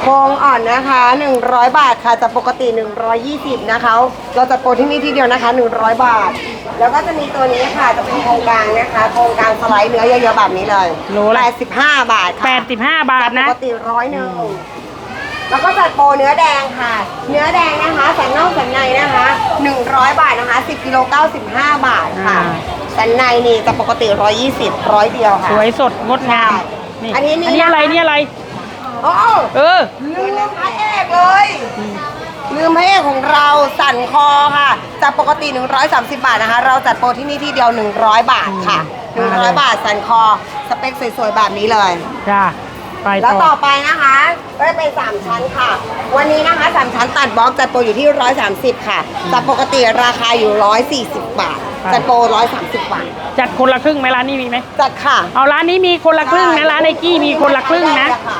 โครงอ่อนนะคะ 100 บาทค่ะจากปกติ 120 นะคะ เราจะโปรที่นี่ที่เดียวนะคะ 100 บาท แล้วก็จะมีตัวนี้ค่ะจะเป็นโครงกลางนะคะโครงกลางสไลด์เนื้อเยอะๆแบบนี้เลยโลละ 85 บาทค่ะ85 บาทนะปกติร้อยหนึ่งแล้วก็จัดโปรเนื้อแดงค่ะ เนื้อแดงนะคะสันนอกสันในนะคะ 100 บาทนะคะ 10กิโล95 บาทค่ะ อ่า สันในนี่จะปกติ 120ร้อยเดียวค่ะ สวยสดงดงามอันนี้มี อันนี้อะไรนี่อะไร โอ้เออ ลืมพระเอกเลย ลืมพระเอกของเราสันคอค่ะ จากปกติ 130 บาทนะคะ เราจัดโปรที่นี่ที่เดียว 100 บาทค่ะอืม100 บาทสันคอ สเปคสวยๆ แบบนี้เลย จ้าไปแล้วต่ต่ออไปนะคะก็จะเป็น 3 ชั้นค่ะ วันนี้นะคะ 3 ชั้นตัดบล็อกจัดโปรอยู่ที่ 130 ค่ะจากปกติราคาอยู่ 140 บาท จัดโปร 130 บาท จัดคนละครึ่งไหมร้านนี้มีไหมจัดค่ะ เอาร้านนี้มีคนละครึ่งนะร้านไอกี้มีคนละครึ่งนะได้ค่ะ